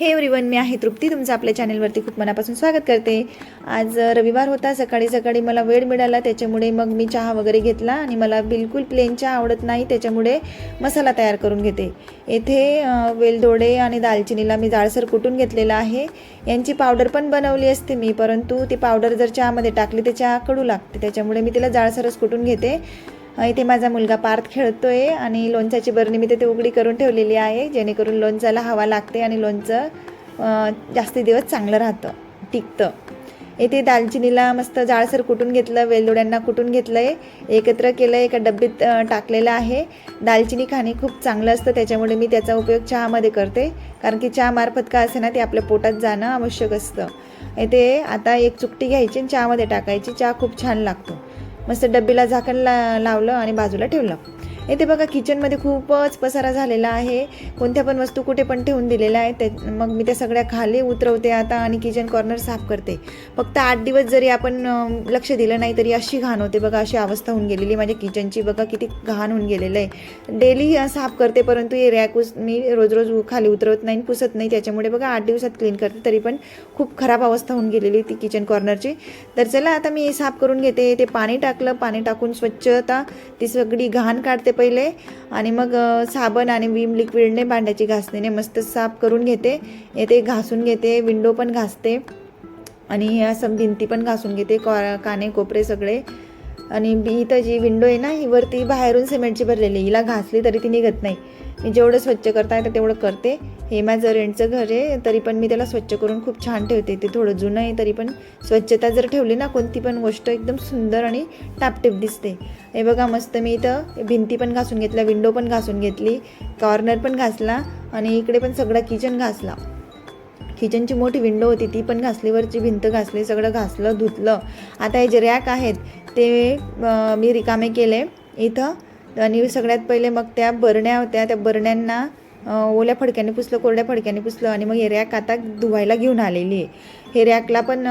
हे एव्हरीवन मी आहे तृप्ती. तुमचं आपल्या चॅनलवरती खूप मनापासून स्वागत करते. आज रविवार होता. सकाळी सकाळी मला वेळ मिळाला. त्याच्यामुळे मग मी चहा वगैरे घेतला आणि मला बिलकुल प्लेन चहा आवडत नाही. त्याच्यामुळे मसाला तयार करून घेते. येथे वेलदोडे आणि दालचिनीला मी जाळसर कुटून घेतलेला आहे. यांची पावडर पण बनवली असते मी परंतु ती पावडर जर चहामध्ये टाकली तर चहा कडू लागते. त्याच्यामुळे मी तिला जाळसरच कुटून घेते. इथे माझा मुलगा पार्थ खेळतो आहे आणि लोणच्याची बरणी मी तिथे उघडी करून ठेवलेली आहे जेणेकरून लोणच्याला हवा लागते आणि लोणचं जास्ती दिवस चांगलं राहतं टिकतं. इथे दालचिनीला मस्त जाळसर कुटून घेतलं वेलदोड्यांना कुटून घेतलं आहे एकत्र केलं एका डब्बीत टाकलेलं आहे. दालचिनी खाणे खूप चांगलं असतं त्याच्यामुळे मी त्याचा उपयोग चहामध्ये करते कारण की चहामार्फत का असे ना ते आपल्या पोटात जाणं आवश्यक असतं. इथे आता एक चुकटी घ्यायची आणि चहामध्ये टाकायची चहा खूप छान लागतो. मस्त डब्बीला झाकण ला लावलं आणि बाजूला ठेवलं. येथे बघा किचनमध्ये खूपच पसारा झालेला आहे. कोणत्या पण वस्तू कुठे पण ठेवून दिलेल्या आहेत. त्या मग मी त्या सगळ्या खाली उतरवते आता आणि किचन कॉर्नर साफ करते. फक्त आठ दिवस जरी आपण लक्ष दिलं नाही तरी अशी घाण होते बघा अशी अवस्था होऊन गेलेली माझ्या किचनची बघा किती घाण होऊन गेलेलं आहे. डेली साफ करते परंतु हे रॅक उस मी रोज रोज खाली उतरवत नाही पुसत नाही. त्याच्यामुळे बघा आठ दिवसात क्लीन करते तरी पण खूप खराब अवस्था होऊन गेलेली ती किचन कॉर्नरची तर चला आता मी साफ करून घेते. ते पाणी टाकलं. पाणी टाकून स्वच्छता ती सगळी घाण काढते. पहिले आणि मग साबण आणि विम लिक्विडने भांड्याची घासणीने मस्त साफ करून घेते. येते घासून घेते विंडो पण घासते आणि असं भिंती पण घासून घेते कॉ काने कोपरे सगळे. आणि इथं जी विंडो आहे ना ही वरती बाहेरून सिमेंटची भरलेली हिला घासली तरी ती निघत नाही. मी जेवढं स्वच्छ करता येतं तेवढं करते. हे माझं रेंटचं घर आहे तरी पण मी त्याला स्वच्छ करून खूप छान ठेवते. ते थोडं जुनं आहे तरी पण स्वच्छता जर ठेवली ना कोणती पण गोष्ट एकदम सुंदर आणि टापटीप दिसते. हे बघा मस्त मी इथं भिंती पण घासून घेतल्या विंडो पण घासून घेतली कॉर्नर पण घासला आणि इकडे पण सगळा किचन घासला. किचनची मोठी विंडो होती ती पण घासली वरची भिंत घासली सगळं घासलं धुतलं. आता हे जे रॅक आहेत ते मी रिकामे केले. इथं आणि सगळ्यात पहिले मग त्या बरण्या होत्या. त्या बरण्यांना ओल्या फडक्याने पुसलं कोरड्या फडक्याने पुसलं आणि मग हे रॅक आता धुवायला घेऊन आलेली. आहे हे रॅकला पण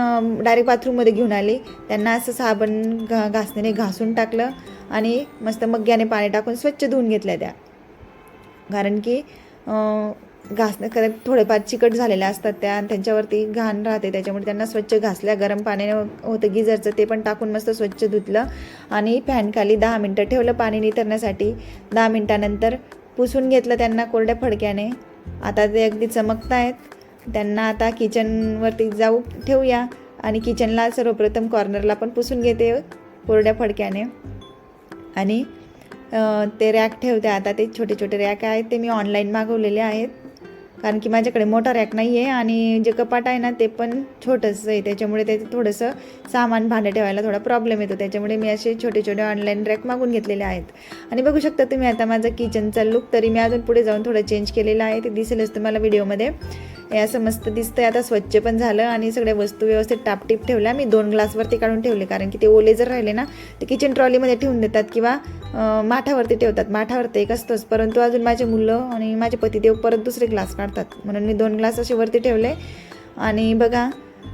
डायरेक्ट बाथरूममध्ये घेऊन आली. त्यांना असं साबण घा घासण्याने घासून टाकलं आणि मस्त मग्ग्याने पाणी टाकून स्वच्छ धुवून घेतल्या त्या. कारण की घासणं खरं थोडेफार चिकट झालेल्या असतात त्या त्यांच्यावरती घाण राहते. त्याच्यामुळे त्यांना स्वच्छ घासल्या गरम पाण्याने होतं गिझरचं ते पण टाकून मस्त स्वच्छ धुतलं आणि फॅनखाली दहा मिनटं ठेवलं पाणी नितरण्यासाठी. दहा मिनटानंतर पुसून घेतलं त्यांना कोरड्या फडक्याने. आता ते अगदी चमकत आहेत त्यांना आता किचनवरती जाऊ ठेवूया आणि किचनला सर्वप्रथम कॉर्नरला पण पुसून घेते कोरड्या फडक्याने. आणि ते रॅक ठेवते. आता ते छोटे छोटे रॅक आहेत ते मी ऑनलाईन मागवलेले आहेत. कारण की माझ्याकडे मोठा रॅक नाही आहे आणि जे कपाट आहे ना ते पण छोटंसं आहे. त्याच्यामुळे ते थोडंसं सामान भांडं ठेवायला थोडा प्रॉब्लेम येतो. त्याच्यामुळे मी असे छोटे छोटे ऑनलाईन रॅक मागून घेतलेले आहेत. आणि बघू शकता तुम्ही आता माझा किचनचा लुक तरी मी अजून पुढे जाऊन थोडं चेंज केलेलं आहे. ते दिसेलच तुम्हाला व्हिडिओमध्ये हे असं मस्त दिसतंय. आता स्वच्छ पण झालं आणि सगळ्या वस्तू व्यवस्थित टापटीप ठेवल्या. मी दोन ग्लासवरती काढून ठेवले कारण की ते ओले जर राहिले ना ते किचन ट्रॉलीमध्ये ठेवून देतात किंवा माठावरती ठेवतात. माठावरती एक असतोच. परंतु अजून माझे मुलं आणि माझे पतिदेव परत दुसरे ग्लास काढतात. म्हणून मी दोन ग्लास असे वरती ठेवले. आणि बघा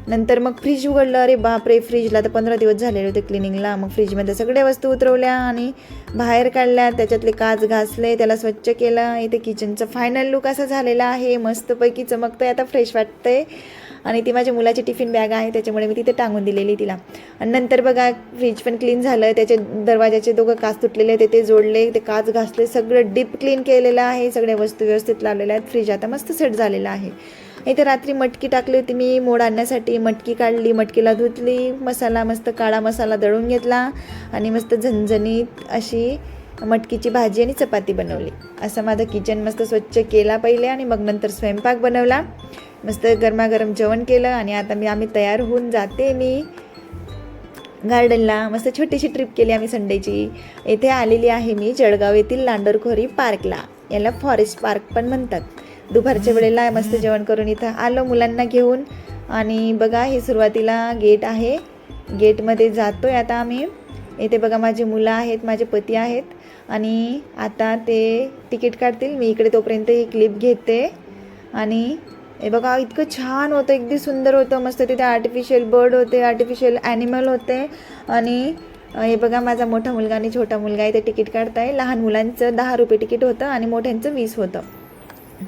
नंतर मग फ्रीज उघडलं अरे बापरे फ्रीजला तर पंधरा दिवस झालेले होते क्लिनिंगला मग फ्रीजमध्ये सगळ्या वस्तू उतरवल्या आणि बाहेर काढल्या त्याच्यातले काच घासले त्याला स्वच्छ केलं. इथे किचनचं फायनल लुक असा झालेला आहे. मस्तपैकी चमकतंय आता फ्रेश वाटतंय. आणि ती माझ्या मुलाची टिफिन बॅग आहे त्याच्यामुळे मी तिथे टांगून दिलेली तिला. आणि नंतर बघा फ्रीज पण क्लीन झालं. त्याचे दरवाजाचे दोघं काच तुटलेले ते ते जोडले ते काच घासले सगळं डीप क्लीन केलेलं आहे. सगळ्या वस्तू व्यवस्थित लावलेल्या आहेत. फ्रीज आता मस्त सेट झालेला आहे. इथे रात्री मटकी टाकली होती मी मोड आणण्यासाठी मटकी काढली मटकीला धुतली मसाला मस्त काळा मसाला दळून घेतला आणि मस्त झणझणीत अशी मटकीची भाजी आणि चपाती बनवली. असं माझं किचन मस्त स्वच्छ केला पहिले आणि मग नंतर स्वयंपाक बनवला. मस्त गरमागरम जेवण केलं आणि आता मी आम्ही तयार होऊन जाते मी. गार्डनला मस्त छोटीशी ट्रिप केली आम्ही संडेची. येथे आलेली आहे मी जळगाव येथील लांडरखोरी पार्कला. याला फॉरेस्ट पार्क पण म्हणतात. दुपारच्या वेळेला मस्त जेवण करून इथं आलो मुलांना घेऊन. आणि बघा हे सुरुवातीला गेट आहे. गेटमध्ये जातो आहे आता आम्ही. इथे बघा माझी मुलं आहेत माझे पती आहेत. आणि आता ते तिकीट काढतील. मी इकडे तोपर्यंत ही क्लिप घेते. आणि हे बघा इतकं छान होतं. अगदी सुंदर होतं. मस्त तिथे आर्टिफिशियल बर्ड होते आर्टिफिशियल ॲनिमल होते. आणि हे बघा माझा मोठा मुलगा आणि छोटा मुलगा इथे तिकीट काढताय. लहान मुलांचं दहा रुपये तिकीट होतं आणि मोठ्यांचं वीस होतं.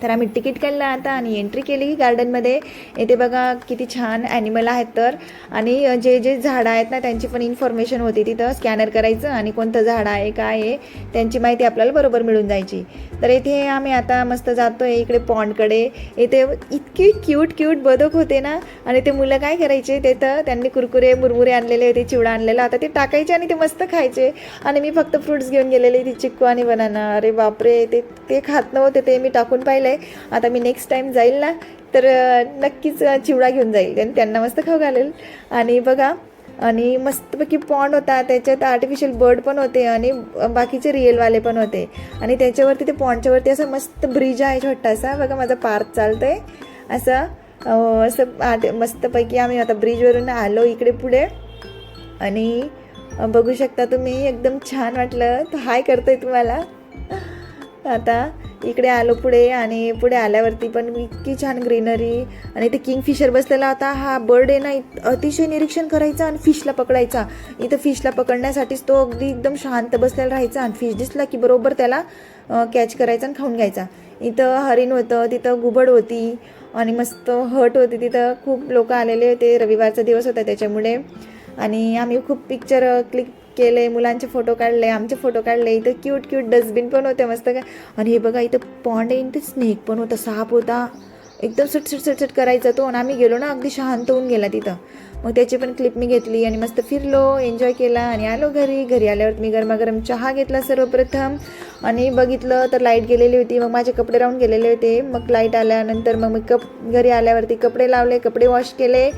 तर आम्ही तिकीट काढलं आता आणि एंट्री केली गार्डनमध्ये. येथे बघा किती छान ॲनिमल आहेत तर. आणि जे जे झाडं आहेत ना त्यांची पण इन्फॉर्मेशन होती तिथं. स्कॅनर करायचं आणि कोणतं झाड आहे काय आहे त्यांची माहिती आपल्याला बरोबर मिळून जायची. तर इथे आम्ही आता मस्त जातो आहे इकडे पॉन्डकडे इथे इतकी क्यूट क्यूट बदक होते ना. आणि ते मुलं काय करायचे ते तर त्यांनी कुरकुरे मुरमुरे आणलेले होते चिवडा आणलेला. आता ते टाकायचे आणि ते मस्त खायचे. आणि मी फक्त फ्रुट्स घेऊन गेलेले ती चिक्कू आणि बनाना. अरे बापरे ते ते खात नव्हते ते मी टाकून पाहिलं. आहे आता मी नेक्स्ट टाईम जाईल ना तर नक्कीच चिवडा घेऊन जाईल. आणि त्यांना मस्त खाऊ घालेल. आणि बघा आणि मस्तपैकी पॉन्ड होता. त्याच्यात आर्टिफिशियल बर्ड पण होते आणि बाकीचे रिअलवाले पण होते. आणि त्याच्यावरती ते पॉन्डच्यावरती असं मस्त ब्रिज आहे छोटासा. बघा माझा पार्क चालतंय. असं असं आत- मस्तपैकी आम्ही आता ब्रिजवरून आलो इकडे पुढे. आणि बघू शकता तुम्ही एकदम छान वाटलं. तर हाय करतोय तुम्हाला. आता इकडे आलो पुढे आणि पुढे आल्यावरती पण इतकी छान ग्रीनरी आणि ते किंगफिशर बसलेला होता. हा बर्ड आहे ना इत- अतिशय निरीक्षण करायचा आणि फिशला पकडायचा. इथं फिशला पकडण्यासाठीच तो अगदी एकदम शांत बसलेला राहायचा आणि फिश दिसला की बरोबर त्याला कॅच करायचा आणि खाऊन घ्यायचा. इथं हरिण होतं तिथं घुबड होती आणि मस्त हट होती. तिथं खूप लोक आलेले होते. रविवारचा दिवस होता त्याच्यामुळे. आणि आम्ही खूप पिक्चर क्लिक केले मुलांचे फोटो काढले आमचे फोटो काढले. इथं क्यूट क्यूट डस्टबिन पण होते मस्त काय आणि हे बघा इथं पॉन्ड आहे इथं स्नेक पण होता साप होता. एकदम सुटसुट सटसट करायचा तो. आणि आम्ही गेलो ना अगदी शांत होऊन गेला तिथं. मग त्याची पण क्लिप मी घेतली आणि मस्त फिरलो एन्जॉय केला आणि आलो घरी. घरी आल्यावर मी गरमागरम चहा घेतला सर्वप्रथम. आणि बघितलं तर लाइट गेलेली होती. मग माझे कपडे राहून गेलेले होते. मग लाइट आल्यानंतर मग मी कप घरी आल्यावरती कपडे लावले कपडे वॉश केले.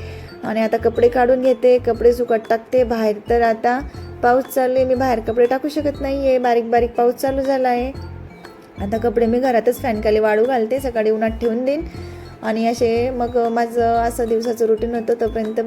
आणि आता कपडे काढून घेते कपडे सुकट टाकते बाहेर तर आता पाऊस चालू आहे मी बाहेर कपडे टाकू शकत नाही आहे बारीक बारीक पाऊस चालू झाला आहे. आता कपडे मी घरातच फॅनखाली वाळू घालते सकाळी उन्हात ठेवून देईन. आणि असे मग माझं असं दिवसाचं रुटीन होतं तोपर्यंत